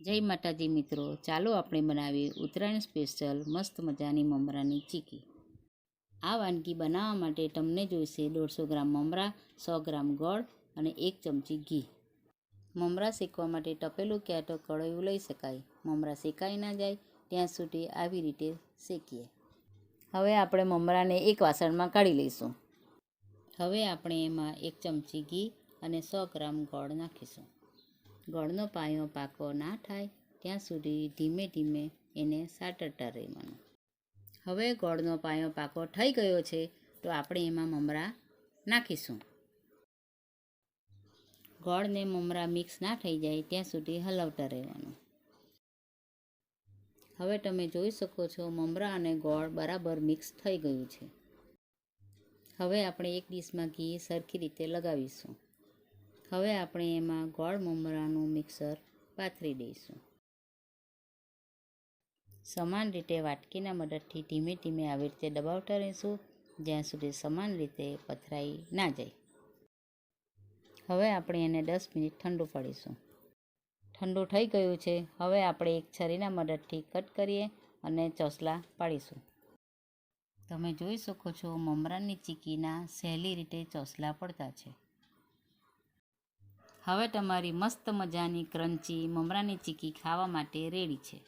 જય માતાજી મિત્રો, ચાલો આપણે બનાવીએ ઉત્તરાયણ સ્પેશિયલ મસ્ત મજાની મમરાની ચીકી. આ વાનગી બનાવવા માટે તમને જોઈશે દોઢસો ગ્રામ મમરા, સો ગ્રામ ગોળ અને એક ચમચી ઘી. મમરા શેકવા માટે તપેલું ક્યાં તો કળયું લઈ શકાય. મમરા શેકાઈ ના જાય, ત્યાં સુધી આવી રીતે શેકીએ. હવે આપણે મમરાને એક વાસણમાં કાઢી લઈશું. હવે આપણે એમાં એક ચમચી ઘી અને સો ગ્રામ ગોળ નાખીશું. ગોળનો પાયો પાકો ના થાય, ત્યાં સુધી ધીમે ધીમે એને સાટરતા રહેવાનું. હવે ગોળનો પાયો પાકો થઈ ગયો છે, તો આપણે એમાં મમરા નાખીશું. ગોળ ને મમરા મિક્સ ના થઈ જાય, ત્યાં સુધી હલાવતા રહેવાનું. હવે તમે જોઈ શકો છો, મમરા અને ગોળ બરાબર મિક્સ થઈ ગયું છે. હવે આપણે એક ડીશમાં ઘી સરખી રીતે લગાવીશું. હવે આપણે એમાં ગોળ મમરાનું મિક્સર પાથરી દઈશું. સમાન રીતે વાટકીના મદદથી ધીમે ધીમે આવી રીતે દબાવતા રહીશું, જ્યાં સુધી સમાન રીતે પથરાઈ ના જાય. હવે આપણે એને દસ મિનિટ ઠંડુ પાડીશું. ઠંડુ થઈ ગયું છે, હવે આપણે એક છરીના મદદથી કટ કરીએ અને ચોસલા પાડીશું. તમે જોઈ શકો છો મમરાની ચીકીના સહેલી રીતે ચોસલા પડતા છે. હવે તમારી મસ્ત મજાની ક્રન્ચી મમરાની ચીકી ખાવા માટે રેડી છે.